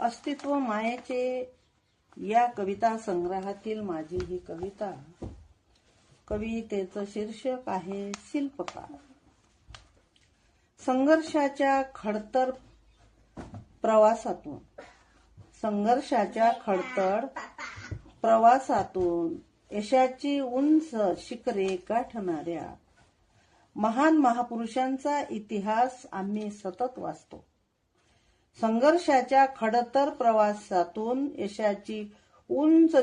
अस्तित्व मायेचे या कविता संग्रहातील माझी ही कविता. कवितेचं शीर्षक आहे शिल्पकार. संघर्षाच्या खडतर प्रवासातून संघर्षाच्या खडतर प्रवासातून यशाची उंच शिखरे गाठणाऱ्या महान महापुरुषांचा इतिहास आम्ही सतत वाचतो. संघर्षाच्या खडतर प्रवासातून यशाची उंच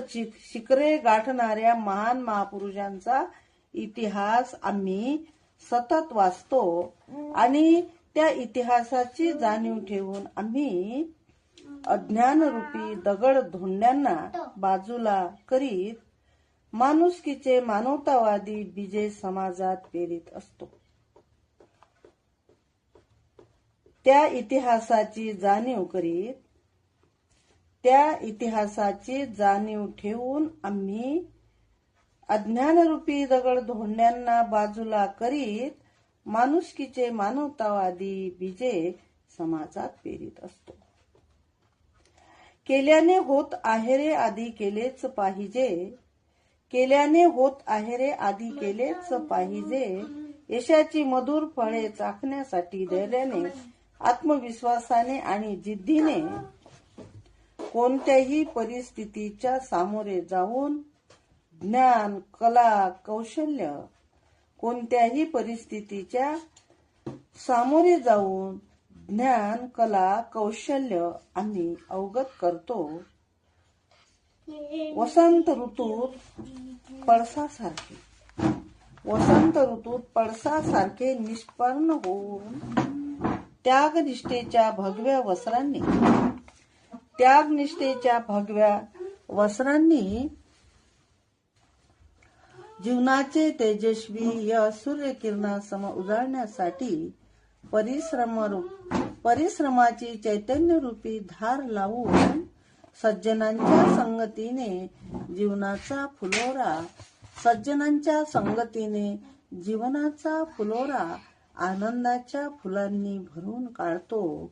शिखरे गाठणाऱ्या महान महापुरुषांचा इतिहास आम्ही सतत वाचतो. आणि त्या इतिहासाची जाणीव ठेवून आम्ही अज्ञानरूपी दगड धोंड्यांना बाजूला करीत माणुसकीचे मानवतावादी बीजे समाजात पेरीत असतो. त्या इतिहासाची जाणीव करीत त्या इतिहासाची जाणीव ठेवून आम्ही अज्ञानरूपी दगड धोंड्यांना बाजूला करीत माणुसकीचे मानवतावादी बीजे समाजात पेरीत असतो. केल्याने होत आहेरे आधी केलेच पाहिजे केल्याने होत आहेरे आधी केलेच पाहिजे यशाची मधुर फळे चाखण्यासाठी धैर्याने आत्मविश्वासाने आणि जिद्दीने कोणत्याही परिस्थितीच्या सामोरे जाऊन ज्ञान कला कौशल्य कोणत्याही परिस्थितीच्या सामोरे जाऊन ज्ञान कला कौशल्य आम्ही अवगत करतो. वसंत ऋतूत पळसासारखे. वसंत ऋतूत पळसासारखे निष्पन्न होऊन त्यागनिष्ठेच्या भगव्या वस्त्रांनी. त्यागनिष्ठेच्या भगव्या वस्त्रांनी जीवनाचे तेजस्वी या सूर्यकिरणासम उजाळण्यासाठी परिश्रम परिश्रमाची चैतन्य रूपी धार लावून सज्जनांच्या संगतीने जीवनाचा फुलोरा सज्जनांच्या संगतीने जीवनाचा फुलोरा आनंदाच्या फुलांनी भरून काढतो.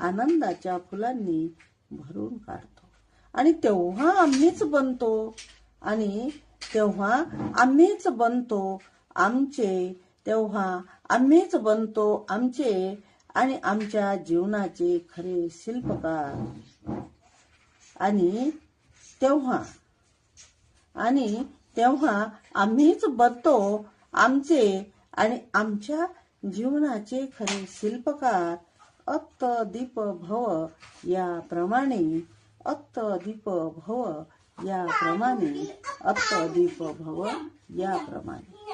आनंदाच्या फुलांनी भरून काढतो. आणि तेव्हा आम्हीच बनतो. आणि तेव्हा आम्हीच बनतो. आमचे तेव्हा आम्हीच बनतो आमचे आणि आमच्या जीवनाचे खरे शिल्पकार. आणि तेव्हा आणि तेव्हा आम्हीच बनतो आमचे आणि आमच्या जीवनाचे खरे शिल्पकार अत्त दीप भव याप्रमाणे अत्त दीप भव याप्रमाणे अत्त दीप भव याप्रमाणे.